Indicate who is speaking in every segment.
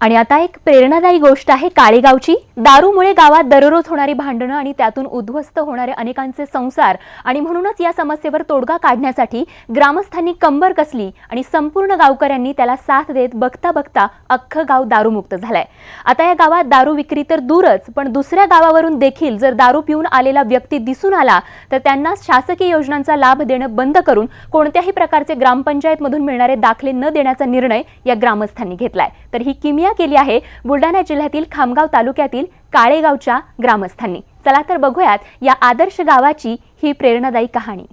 Speaker 1: आणि आता एक प्रेरणादायी गोष्ट आहे काळेगावची. दारूमुळे गावात दररोज होणारी भांडणं आणि त्यातून उद्ध्वस्त होणारे अनेकांचे संसार आणि म्हणूनच या समस्येवर तोडगा काढण्यासाठी ग्रामस्थांनी कंबर कसली आणि संपूर्ण गावकऱ्यांनी त्याला साथ देत बघता बघता अख्खं गाव दारूमुक्त झालंय. आता या गावात दारू विक्री तर दूरच पण दुसऱ्या गावावरून देखील जर दारू पिऊन आलेला व्यक्ती दिसून आला तर त्यांना शासकीय योजनांचा लाभ देणं बंद करून कोणत्याही प्रकारचे ग्रामपंचायतमधून मिळणारे दाखले न देण्याचा निर्णय या ग्रामस्थांनी घेतलाय. तर ही किमिया केली आहे. बुलढाणा जिल्ह्यातील खामगाव तालुक्यातील काळेगावच्या ग्रामस्थांनी. चला तर बघूयात या आदर्श गावाची ही प्रेरणादायी कहाणी.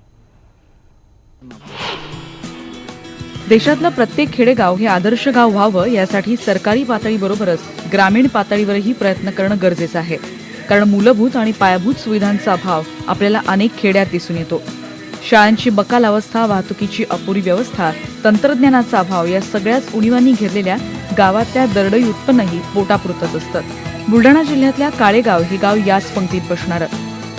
Speaker 2: देशातलं प्रत्येक खेडेगाव हे आदर्श गाव व्हावं यासाठी सरकारी पातळीबरोबरच ग्रामीण पातळीवरही प्रयत्न करणं गरजेचं आहे. कारण मूलभूत आणि पायाभूत सुविधांचा अभाव आपल्याला अनेक खेड्यात दिसून येतो. शाळांची बकाल अवस्था वाहतुकीची अपुरी व्यवस्था तंत्रज्ञानाचा अभाव या सगळ्याच उणीवांनी घेरलेल्या गावातल्या दरडई उत्पन्नही पोटापुरतच असतं. बुलढाणा जिल्ह्यातल्या काळेगाव हे गाव याच पंक्तीत बसणारं.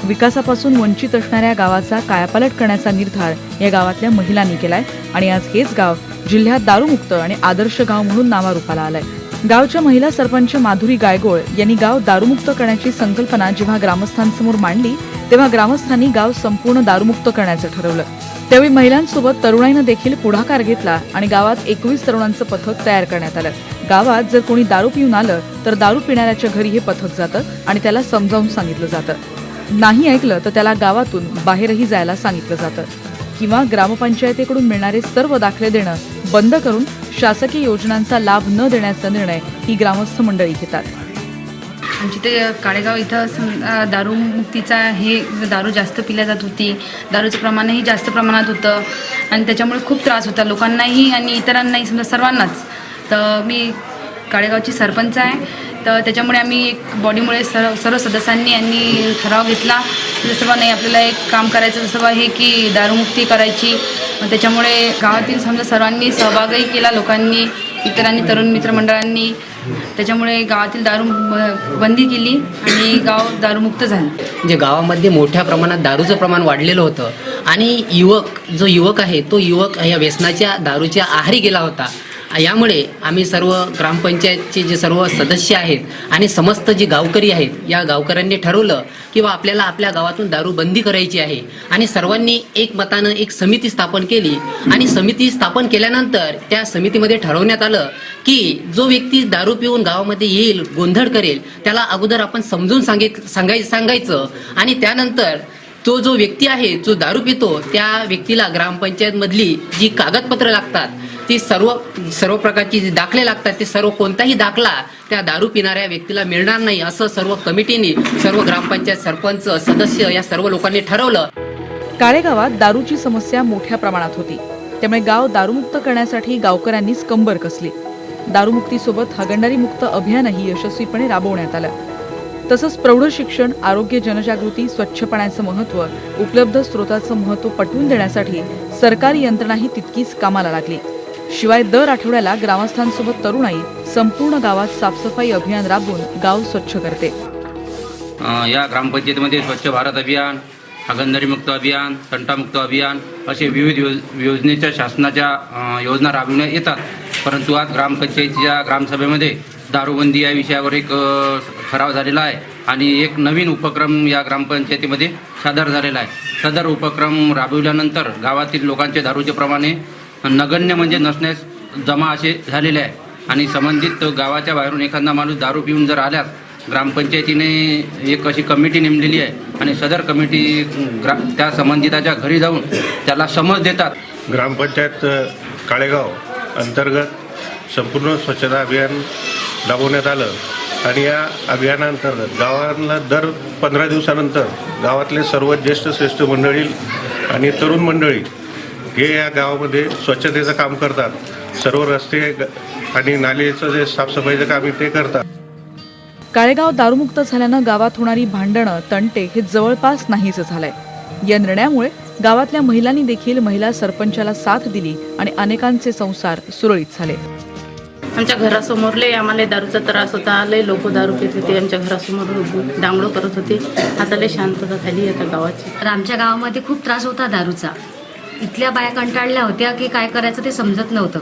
Speaker 2: विकासापासून वंचित असणाऱ्या गावाचा कायापालट करण्याचा निर्धार या गावातल्या महिलांनी केलाय आणि आज हेच गाव जिल्ह्यात दारूमुक्त आणि आदर्श गाव म्हणून नावारूपाला आलंय. गावच्या महिला सरपंच माधुरी गायगोळ यांनी गाव दारूमुक्त करण्याची संकल्पना जेव्हा ग्रामस्थांसमोर मांडली तेव्हा ग्रामस्थांनी गाव संपूर्ण दारूमुक्त करण्याचं ठरवलं. त्यावेळी महिलांसोबत तरुणाईनं देखील पुढाकार घेतला आणि गावात एकवीस तरुणांचं पथक तयार करण्यात आलं. गावात जर कोणी दारू पिऊन आलं तर दारू पिणाऱ्याच्या घरी हे पथक जातं आणि त्याला समजावून सांगितलं जातं. नाही ऐकलं तर त्याला गावातून बाहेरही जायला सांगितलं जातं. किंवा ग्रामपंचायतीकडून मिळणारे सर्व दाखले देणं बंद करून शासकीय योजनांचा लाभ न देण्याचा निर्णय ही ग्रामस्थ मंडळी घेतात.
Speaker 3: आमच्या ते काळेगाव इथं दारू मुक्तीचा हे दारू जास्त पिल्या जात होती. दारूचं प्रमाणही जास्त प्रमाणात होतं. आणि त्याच्यामुळे खूप त्रास होता. लोकांनाही आणि इतरांनाही समजा सर्वांनाच. तर मी काळेगावची सरपंच आहे. तर त्याच्यामुळे आम्ही एक बॉडीमुळे सर्व सर्व सदस्यांनी यांनी ठराव घेतला. जसं बा नाही आपल्याला एक काम करायचं जसं बा हे की दारूमुक्ती करायची. त्याच्यामुळे गावातील समजा सर्वांनी सहभागही केला लोकांनी इतरांनी तरुण मित्रमंडळांनी त्याच्यामुळे गावातील दारू ब- बंदी केली आणि गाव दारूमुक्त झालं.
Speaker 4: म्हणजे गावामध्ये मोठ्या प्रमाणात दारूचं प्रमाण वाढलेलं होतं. आणि युवक जो युवक आहे तो युवक या व्यसनाच्या दारूच्या आहारी गेला होता. यामुळे आम्ही सर्व ग्रामपंचायतचे जे सर्व सदस्य आहेत आणि समस्त जे गावकरी आहेत या गावकऱ्यांनी ठरवलं की बा आपल्याला आपल्या गावातून दारू बंदी करायची आहे. आणि सर्वांनी एक मतानं एक समिती स्थापन केली. आणि समिती स्थापन केल्यानंतर त्या समितीमध्ये ठरवण्यात आलं की जो व्यक्ती दारू पिऊन गावामध्ये येईल गोंधळ करेल त्याला अगोदर आपण समजून सांगित सांगाय सांगायचं. आणि त्यानंतर तो जो व्यक्ती आहे जो दारू पितो त्या व्यक्तीला ग्रामपंचायतमधली जी कागदपत्र लागतात ती सर्व सर्व प्रकारची जी दाखले लागतात ते सर्व कोणताही दाखला त्या दारू पिणाऱ्या व्यक्तीला मिळणार नाही असं सर्व कमिटीने सर्व ग्रामपंचायत सरपंच सदस्य या सर्व लोकांनी ठरवलं.
Speaker 2: काळेगावात दारूची समस्या मोठ्या प्रमाणात होती. त्यामुळे गाव दारूमुक्त करण्यासाठी गावकऱ्यांनीच कंबर कसली. दारूमुक्तीसोबत हागंडारी मुक्त अभियानही यशस्वीपणे राबवण्यात आलं. तसंच प्रौढ शिक्षण आरोग्य जनजागृती स्वच्छ पाण्याचं महत्त्व उपलब्ध स्रोताचं महत्त्व पटवून देण्यासाठी सरकारी यंत्रणाही तितकीच कामाला लागली. शिवाय दर आठवड्याला ग्रामस्थांसोबत तरुणाई संपूर्ण गावात साफसफाई अभियान राबवून गाव स्वच्छ करते.
Speaker 5: या ग्रामपंचायतीमध्ये स्वच्छ भारत अभियान हागणदारीमुक्त अभियान तंटामुक्त अभियान असे विविध योज योजनेच्या शासनाच्या योजना राबविण्यात येतात. परंतु आज ग्रामपंचायतीच्या ग्रामसभेमध्ये दारूबंदी या विषयावर एक ठराव झालेला आहे आणि एक नवीन उपक्रम या ग्रामपंचायतीमध्ये सादर झालेला आहे. सदर उपक्रम राबविल्यानंतर गावातील लोकांचे दारूचे प्रमाणे नगण्य म्हणजे नसण्यास जमा असे झालेले आहे. आणि संबंधित गावाच्या बाहेरून एखादा माणूस दारू पिऊन जर आल्यास ग्रामपंचायतीने एक अशी कमिटी नेमलेली आहे आणि सदर कमिटी ग्रा त्या संबंधिताच्या घरी जाऊन त्याला समज देतात.
Speaker 6: ग्रामपंचायत काळेगाव अंतर्गत संपूर्ण स्वच्छता अभियान राबवण्यात आलं. आणि या अभियानांतर्गत गावांना दर पंधरा दिवसानंतर गावातले सर्व ज्येष्ठ श्रेष्ठ मंडळी आणि तरुण मंडळी हे या गावामध्ये स्वच्छतेचं काम करतात. सर्व रस्ते आणि नालीचं जे साफसफाईचं काम ते करतात.
Speaker 2: काळेगाव दारूमुक्त झाल्यानं गावात होणारी भांडणं तंटे हे जवळपास नाहीच झालंय या निर्णयामुळे गावातल्या महिलांनी देखील महिला सरपंचाला साथ दिली आणि अनेकांचे संसार सुरळीत झाले.
Speaker 7: आमच्या घरासमोर लय आम्हाला दारूचा त्रास होता. लय लोक दारू पित होते. आमच्या घरासमोर डांगडो करत होते. आता लय शांतता झाली आता गावाची.
Speaker 8: तर आमच्या गावामध्ये खूप त्रास होता दारूचा. इथल्या बाया कंटाळल्या होत्या की काय करायचं ते समजत नव्हतं.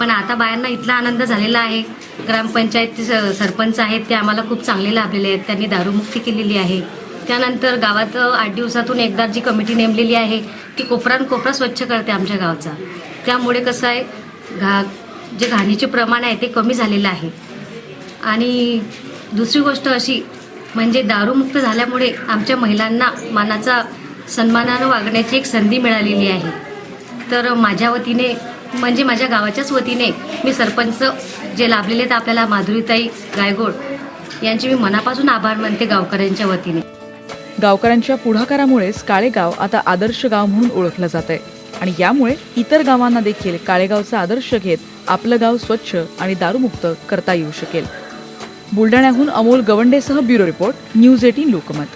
Speaker 8: पण आता बायांना इथला आनंद झालेला आहे. ग्रामपंचायत स- सरपंच आहेत ते आम्हाला खूप चांगले लाभलेले आहेत. त्यांनी दारूमुक्ती केलेली आहे. त्यानंतर गावात आठ दिवसातून एकदा जी कमिटी नेमलेली आहे ती कोपरान कोपरा स्वच्छ करते आमच्या गावचा. त्यामुळे कसं आहे घा जे घाणीचे प्रमाण आहे ते कमी झालेलं आहे. आणि दुसरी गोष्ट अशी म्हणजे दारूमुक्त झाल्यामुळे आमच्या महिलांना मानाचा सन्मानानं वागण्याची एक संधी मिळालेली आहे. तर माझ्या वतीने म्हणजे माझ्या गावाच्याच वतीने मी सरपंच जे लाभलेले आहेत आपल्याला माधुरीताई गायगोड यांचे मी मनापासून आभार मानते गावकऱ्यांच्या वतीने.
Speaker 2: गावकऱ्यांच्या पुढाकारामुळेच काळेगाव आता आदर्श गाव म्हणून ओळखलं जात आहे आणि यामुळे इतर गावांना देखील काळेगावचा आदर्श घेत आपलं गाव स्वच्छ आणि दारूमुक्त करता येऊ शकेल. बुलढाण्याहून Amol गवंडेसह bureau report news eighteen Lokmat.